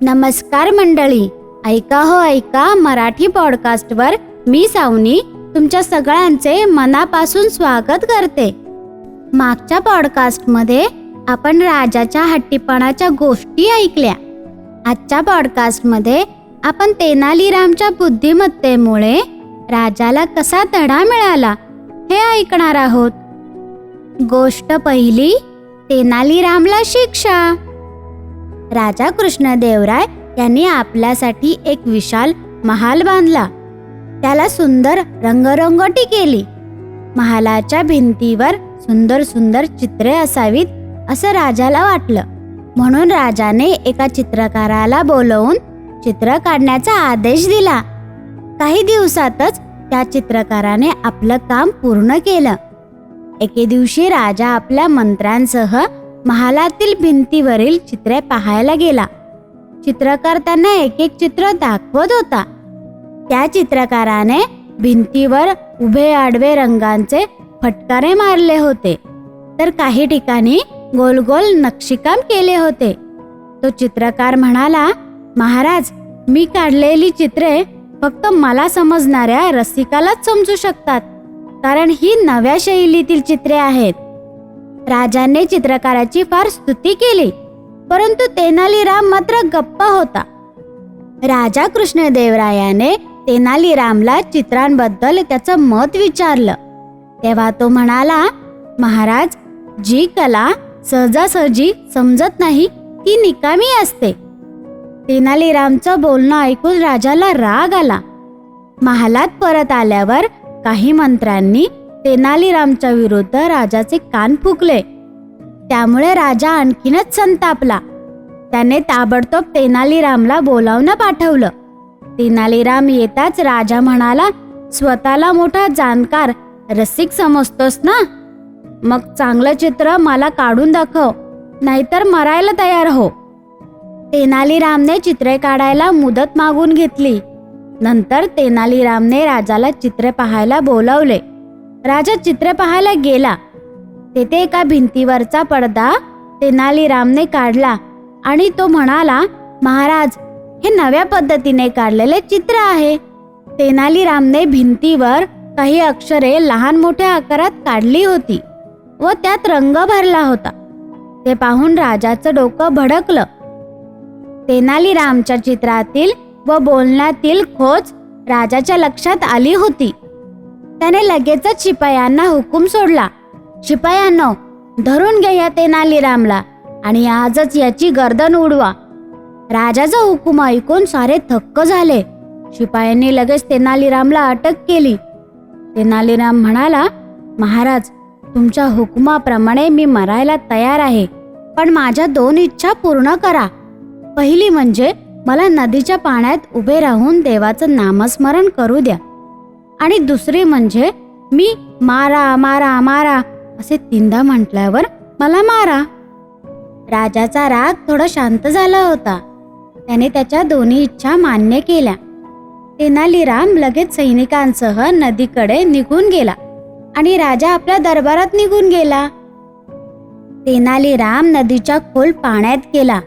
नमस्कार मंडळी. ऐका हो ऐका मराठी पॉडकास्टवर मी सावनी तुमच्या सगळ्यांचे मनापासून स्वागत करते. मागच्या पॉडकास्टमध्ये आपण राजाच्या हट्टीपणाच्या गोष्टी ऐकल्या. आजच्या पॉडकास्टमध्ये आपण तेनालीरामच्या बुद्धिमत्तेमुळे राजाला कसा धडा मिळाला हे ऐकणार आहोत. गोष्ट पहिली तेनालीरामला शिक्षा. राजा कृष्णदेवराय यांनी आपल्यासाठी एक विशाल महाल बांधला. त्याला सुंदर रंगरंगोटी केली. महालाच्या भिंतीवर सुंदर सुंदर चित्रे असावीत असं राजाला वाटलं. म्हणून राजाने एका चित्रकाराला बोलवून चित्र काढण्याचा आदेश दिला. काही दिवसातच त्या चित्रकाराने आपलं काम पूर्ण केलं. एके दिवशी राजा आपल्या मंत्र्यांसह महालातील भिंतीवरील चित्रे पाहायला गेला. चित्रकार त्यांना एक एक चित्र दाखवत होता. त्या चित्रकाराने भिंतीवर उभे आडवे रंगांचे फटकारे मारले होते. तर काही ठिकाणी गोल गोल नक्षीकाम केले होते. तो चित्रकार म्हणाला महाराज मी काढलेली चित्रे फक्त मला समजणाऱ्या रसिकालाच समजू शकतात. कारण ही नव्या शैलीतील चित्रे आहेत. राजाने चित्रकाराची फार स्तुती केली परंतु तेनालीराम मात्र गप्प होता. राजा कृष्णदेवरायाने तेनालीरामला चित्रांबद्दल त्याचं मत विचारलं. तेव्हा तो म्हणाला महाराज जी कला सहजासहजी समजत नाही ती निकामी असते. तेनालीरामचं बोलणं ऐकून राजाला राग आला. महालात परत आल्यावर काही मंत्र्यांनी तेनालीरामच्या विरुद्ध राजाचे कान फुकले त्यामुळे राजा आणखीनच संतापला. त्याने ताबडतोब तेनालीरामला बोलावणं पाठवलं. तेनालीराम येताच राजा म्हणाला स्वतःला मोठा जाणकार रसिक समजतोस ना? मग चांगलं चित्र मला काढून दाखव नाहीतर मरायला तयार हो. तेनालीरामने चित्रे काढायला मुदत मागून घेतली. नंतर तेनालीरामने राजाला चित्रे पाहायला बोलावले. राजा चित्र पाहायला गेला. तेथे एका भिंतीवरचा पडदा तेनालीरामने काढला आणि तो म्हणाला महाराज हे नव्या पद्धतीने काढलेले चित्र आहे. तेनालीरामने भिंतीवर काही अक्षरे लहान मोठ्या आकारात काढली होती व त्यात रंग भरला होता. ते पाहून राजाचं डोकं भडकलं. तेनालीरामच्या चित्रातील व बोलण्यातील खोच राजाच्या लक्षात आली होती. त्याने लगेचच शिपायांना हुकूम सोडला. शिपायांनो धरून घ्या या तेनालीरामला आणि आजच याची गर्दन उडवा. राजाचा हुकूम ऐकून सारे थक्क झाले. शिपायांनी लगेच तेनालीरामला अटक केली. तेनालीराम म्हणाला महाराज तुमच्या हुकुमाप्रमाणे मी मरायला तयार आहे पण माझ्या दोन इच्छा पूर्ण करा. पहिली म्हणजे मला नदीच्या पाण्यात उभे राहून देवाचं नामस्मरण करू द्या. आणि दुसरी म्हणजे मी मारा मारा मारा असे तीनदा म्हटल्यावर मला मारा. राजाचा राग थोडा शांत झाला होता. त्याने त्याच्या दोन्ही इच्छा मान्य केल्या. तेनालीराम लगेच सैनिकांसह नदीकडे निघून गेला आणि राजा आपल्या दरबारात निघून गेला. तेनालीराम नदीच्या खोल पाण्यात गेला.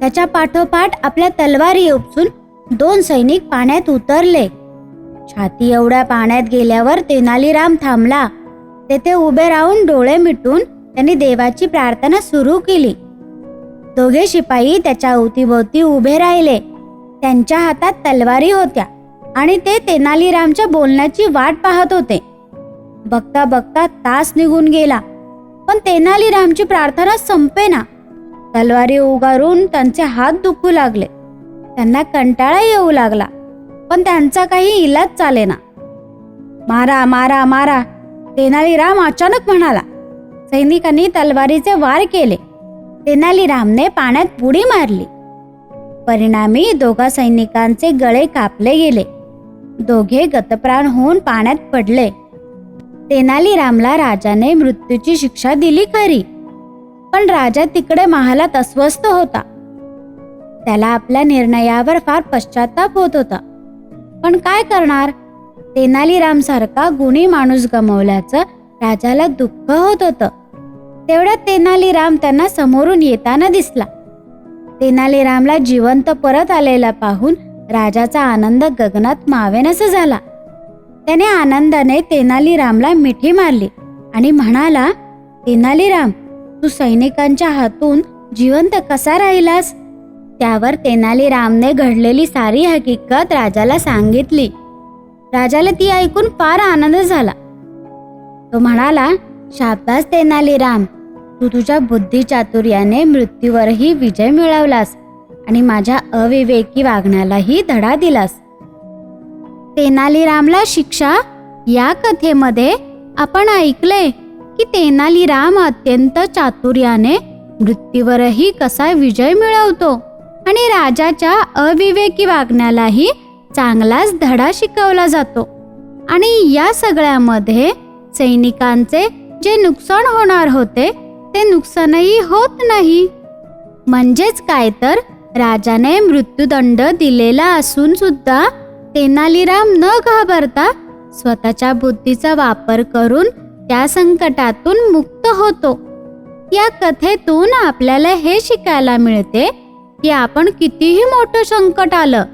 त्याच्या पाठोपाठ आपल्या तलवारी उपसून दोन सैनिक पाण्यात उतरले. छाती एवढ्या पाण्यात गेल्यावर तेनालीराम थांबला. तेथे उभे राहून डोळे मिटून त्यांनी देवाची प्रार्थना सुरू केली. दोघे शिपाई त्याच्या अवतीभोवती उभे राहिले. त्यांच्या हातात तलवारी होत्या आणि ते तेनालीरामच्या बोलण्याची वाट पाहत होते. बघता बघता तास निघून गेला पण तेनालीरामची प्रार्थना संपेना. तलवारी उगारून त्यांचे हात दुखू लागले. त्यांना कंटाळा येऊ लागला. पण त्यांचा काही इलाज चालेना. मारा मारा मारा. तेनालीराम अचानक म्हणाला. सैनिकांनी तलवारीचे वार केले. तेनालीरामने पाण्यात बुडी मारली. परिणामी दोघा सैनिकांचे गळे कापले गेले. दोघे गतप्राण होऊन पाण्यात पडले. तेनालीरामला राजाने मृत्यूची शिक्षा दिली खरी. पण राजा तिकडे महालात अस्वस्थ होता. त्याला आपल्या निर्णयावर फार पश्चाताप होत होता. पण काय करणार? तेनालीराम सारखा गुणी माणूस गमावल्याचं राजाला दुःख होत होतं. तेवढ्यात तेनालीराम त्यांना समोरून येताना दिसला. तेनालीरामला जिवंत परत आलेला पाहून राजाचा आनंद गगनात मावेनासा झाला. त्याने आनंदाने तेनालीरामला मिठी मारली आणि म्हणाला तेनालीराम तू सैनिकांच्या हातून जिवंत कसा राहिलास? त्यावर तेनालीरामने घडलेली सारी हकीकत राजाला सांगितली. राजाला ती ऐकून फार आनंद झाला. तो म्हणाला शाबास तेनालीराम तू तुझ्या बुद्धी चातुर्याने मृत्यूवरही विजय मिळवलास आणि माझ्या अविवेकी वागण्यालाही धडा दिलास. तेनालीरामला शिक्षा या कथेमध्ये आपण ऐकले की तेनालीराम अत्यंत चातुर्याने मृत्यूवरही कसा विजय मिळवतो? आणि राजाच्या अविवेकी वागण्यालाही चांगलाच धडा शिकवला जातो. आणि या सगळ्यामध्ये सैनिकांचे जे नुकसान होणार होते ते नुकसानही होत नाही. म्हणजेच काय तर राजाने मृत्यूदंड दिलेला असून सुद्धा तेनालीराम न घाबरता स्वतःच्या बुद्धीचा वापर करून त्या संकटातून मुक्त होतो. या कथेतून आपल्याला हे शिकायला मिळते की आपण कितीही मोठं संकट आलं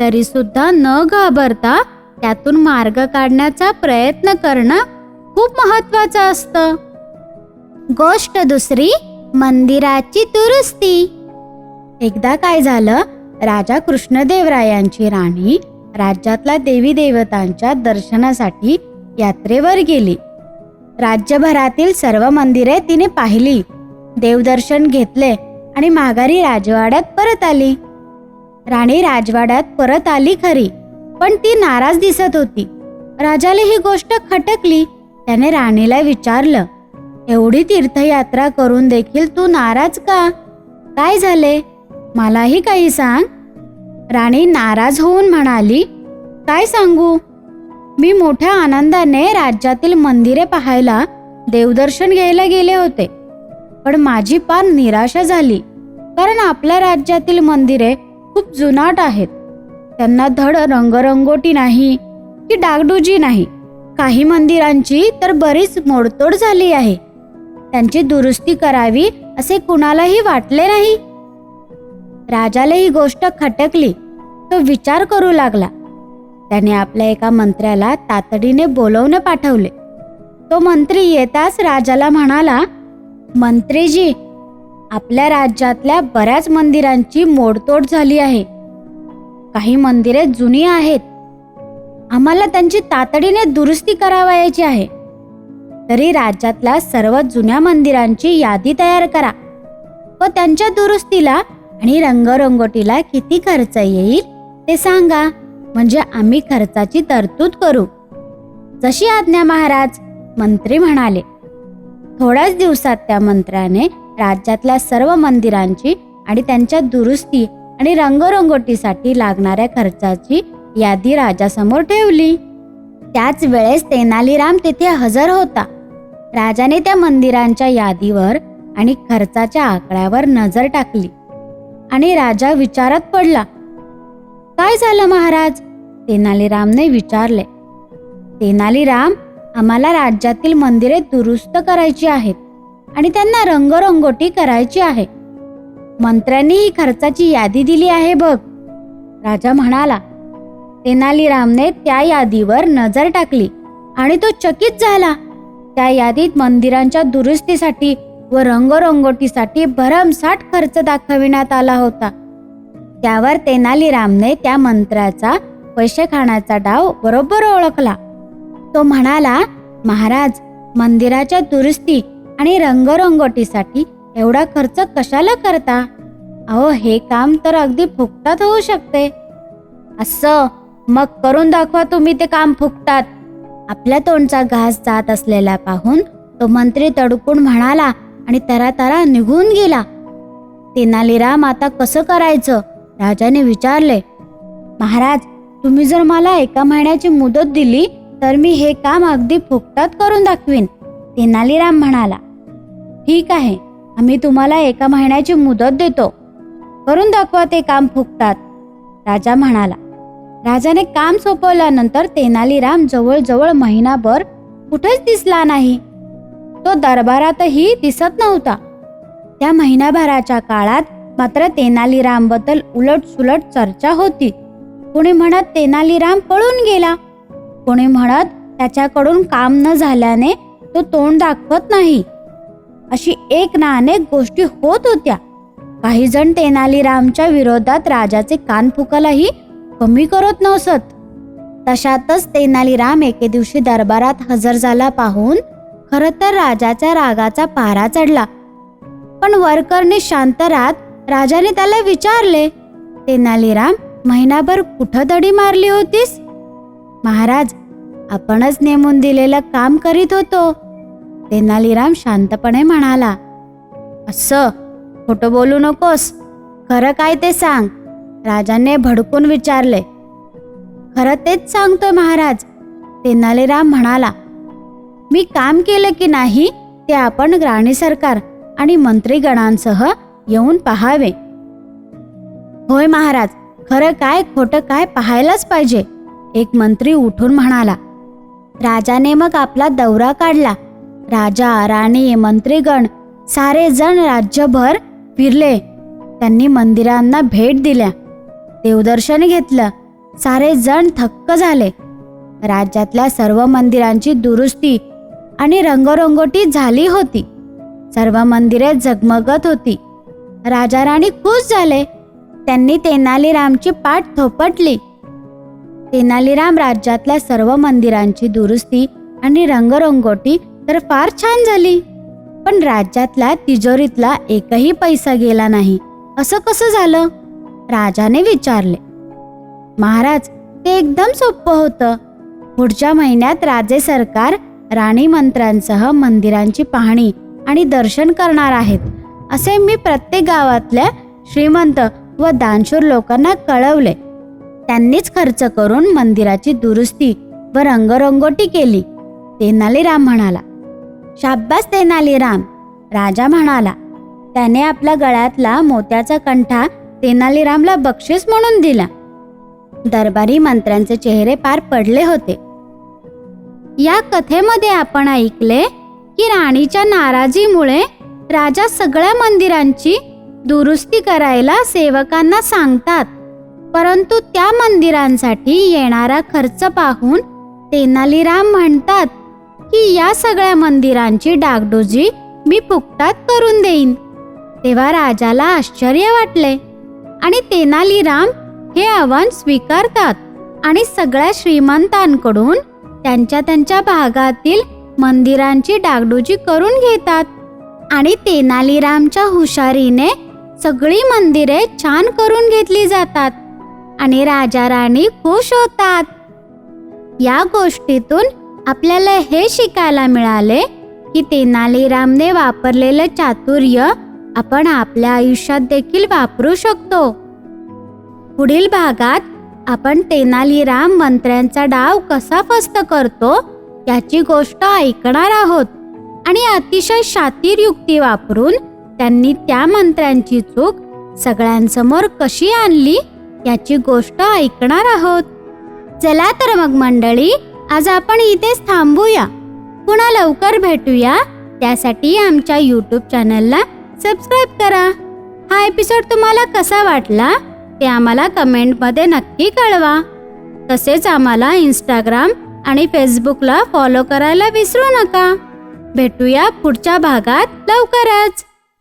तरी सुद्धा न घाबरता त्यातून मार्ग काढण्याचा प्रयत्न करणं खूप महत्वाचं असतं. गोष्ट दुसरी मंदिराची दुरुस्ती. एकदा काय झालं राजा कृष्णदेवरायांची राणी राज्यातल्या देवी देवतांच्या दर्शनासाठी यात्रेवर गेली. राज्यभरातील सर्व मंदिरे तिने पाहिली. देवदर्शन घेतले. आणि माघारी राजवाड्यात परत आली. राणी राजवाड्यात परत आली खरी पण ती नाराज दिसत होती. राजाला ही गोष्ट खटकली. त्याने राणीला विचारलं एवढी तीर्थयात्रा करून देखील तू नाराज का? काय झाले? मलाही काही सांग. राणी नाराज होऊन म्हणाली काय सांगू? मी मोठ्या आनंदाने राज्यातील मंदिरे पाहायला देवदर्शन घ्यायला गेले होते. पण माझी पार निराशा झाली. कारण आपल्या राज्यातील मंदिरे खूप जुनाट आहेत. त्यांना धड रंगरंगोटी नाही की डागडुजी नाही. काही मंदिरांची तर बरीच मोडतोड झाली आहे. त्यांची दुरुस्ती करावी असे कुणालाही वाटले नाही. राजाला ही गोष्ट खटकली. तो विचार करू लागला. त्याने आपल्या एका मंत्र्याला तातडीने बोलवणे पाठवले. तो मंत्री येताच राजाला म्हणाला मंत्रीजी आपल्या राज्यातल्या बऱ्याच मंदिरांची मोडतोड झाली आहे. काही मंदिरे जुनी आहेत. आम्हाला त्यांची तातडीने दुरुस्ती करावायची आहे. तरी राज्यातल्या सर्व जुन्या मंदिरांची यादी तयार करा. व त्यांच्या दुरुस्तीला आणि रंगरंगोटीला किती खर्च येईल ते सांगा. म्हणजे आम्ही खर्चाची तरतूद करू. जशी आज्ञा महाराज मंत्री म्हणाले. थोड्याच दिवसात त्या मंत्र्याने राज्यातल्या सर्व मंदिरांची आणि त्यांच्या दुरुस्ती आणि रंगरंगोटीसाठी लागणाऱ्या खर्चाची यादी राजासमोर ठेवली. त्याच वेळेस तेनालीराम तेथे हजर होता. राजाने त्या मंदिरांच्या यादीवर आणि खर्चाच्या आकड्यावर नजर टाकली आणि राजा विचारात पडला काय झालं महाराज? तेनालीरामने विचारले. तेनालीराम आम्हाला राज्यातील मंदिरे दुरुस्त करायची आहेत आणि त्यांना रंगरंगोटी करायची आहे. मंत्र्यांनी ही खर्चाची यादी दिली आहे बघ. राजा म्हणाला तेनालीरामने त्या यादीवर नजर टाकली आणि तो चकित झाला. त्या यादीत मंदिरांच्या दुरुस्तीसाठी व रंगरंगोटीसाठी भरमसाठ खर्च दाखविण्यात आला होता. त्यावर तेनालीरामने त्या मंत्र्याचा पैसे खाण्याचा डाव बरोबर ओळखला. तो म्हणाला महाराज मंदिराच्या दुरुस्ती आणि रंगरंगोटीसाठी एवढा खर्च कशाला करता? अहो हे काम तर अगदी फुकटात होऊ शकते. असं? मग करून दाखवा तुम्ही ते काम फुकटात. आपल्या तोंडचा घास जात असलेला पाहून तो मंत्री तडकून म्हणाला आणि तरा तरा निघून गेला. तेनालीराम आता कसं करायचं? राजाने विचारले महाराज तुम्ही जर मला एका महिन्याची मुदत दिली तर मी हे काम अगदी फुकटात करून दाखवीन तेनालीराम म्हणाला. ठीक आहे आम्ही तुम्हाला एका महिन्याची मुदत देतो. करून दाखवा ते काम फुकटात राजा म्हणाला. राजाने काम सोपवल्यानंतर तेनालीराम जवळजवळ महिनाभर कुठेच दिसला नाही. तो दरबारातही दिसत नव्हता. त्या महिनाभराच्या काळात मात्र तेनालीरामबद्दल उलट सुलट चर्चा होती. कोणी म्हणत तेनालीराम पळून गेला. कोणी म्हणत त्याच्याकडून काम न झाल्याने तो तोंड दाखवत नाही. अशी एक ना अनेक गोष्टी होत होत्या. काही जण तेनालीरामच्या विरोधात राजाचे कान फुकायलाही कमी करत नसत. तशातच तेनालीराम एके दिवशी दरबारात हजर झाला पाहून खर तर राजाच्या रागाचा पारा चढला. पण वरकरने शांत राहत राजाने त्याला विचारले तेनालीराम महिनाभर कुठं दडी मारली होतीस? महाराज आपणच नेमून दिलेलं काम करीत होतो. तेनालीराम शांतपणे म्हणाला असं खोटं बोलू नकोस. खरं काय ते सांग. राजाने भडकून विचारले खरं तेच सांगतोय महाराज. तेनालीराम म्हणाला मी काम केलं की नाही ते आपण राणी सरकार आणि मंत्रीगणांसह येऊन पाहावे. होय महाराज खरं काय खोटं काय पाहायलाच पाहिजे. एक मंत्री उठून म्हणाला राजाने मग आपला दौरा काढला. राजा राणी मंत्रीगण सारे जण राज्यभर फिरले. त्यांनी मंदिरांना भेट दिल्या. देवदर्शन घेतलं. सारे जण थक्क झाले. राज्यातल्या सर्व मंदिरांची दुरुस्ती आणि रंगरंगोटी झाली होती. सर्व मंदिरे झगमगत होती. राजा राणी खुश झाले. त्यांनी तेनालीरामची पाठ थोपटली. तेनालीराम राज्यातल्या सर्व मंदिरांची दुरुस्ती आणि रंगरंगोटी तर फार छान झाली. पण राज्यातल्या तिजोरीतला एकही पैसा गेला नाही. असं कसं झालं? राजाने विचारले. महाराज ते एकदम सोपं होतं. पुढच्या महिन्यात राजे सरकार राणी मंत्र्यांसह मंदिरांची पाहणी आणि दर्शन करणार आहेत असे मी प्रत्येक गावातल्या श्रीमंत व दानशूर लोकांना कळवले. त्यांनीच खर्च करून मंदिराची दुरुस्ती व रंगरंगोटी केली. तेनालीराम म्हणाला शाब्बास तेनालीराम राजा म्हणाला त्याने आपल्या गळ्यातला मोत्याचा कंठा तेनालीरामला बक्षीस म्हणून दिला. दरबारी मंत्र्यांचे चेहरे पार पडले होते. या कथेमध्ये आपण ऐकले की राणीच्या नाराजीमुळे राजा सगळ्या मंदिरांची दुरुस्ती करायला सेवकांना सांगतात. परंतु त्या मंदिरांसाठी येणारा खर्च पाहून तेनालीराम म्हणतात की या सगळ्या मंदिरांची डागडोजी मी फुकटात करून देईन. तेव्हा राजाला आश्चर्य वाटले आणि तेनालीराम हे आव्हान स्वीकारतात आणि सगळ्या श्रीमंतांकडून त्यांच्या त्यांच्या भागातील मंदिरांची डागडुजी करून घेतात आणि तेनालीरामच्या हुशारीने सगळी मंदिरे छान करून घेतली जातात. आणि राजा राणी खुश होतात. या गोष्टीतून आपल्याला हे शिकायला मिळाले की तेनालीरामने वापरलेलं चातुर्य आपण आपल्या आयुष्यात देखील वापरू शकतो. पुढील भागात आपण तेनालीराम मंत्र्यांचा डाव कसा फस्त करतो याची गोष्ट ऐकणार आहोत आणि अतिशय शातीर युक्ती वापरून त्यांनी त्या मंत्र्यांची चूक सगळ्यांसमोर कशी आणली याची गोष्ट ऐकणार आहोत. चला तर मग मंडळी आज आपण इथेच थांबूया. पुन्हा लवकर भेटूया. त्यासाठी आमच्या यूट्यूब चॅनलला सबस्क्राईब करा. हा एपिसोड तुम्हाला कसा वाटला ते आम्हाला कमेंटमध्ये नक्की कळवा. तसेच आम्हाला इंस्टाग्राम आणि फेसबुकला फॉलो करायला विसरू नका. भेटूया पुढच्या भागात लवकरच.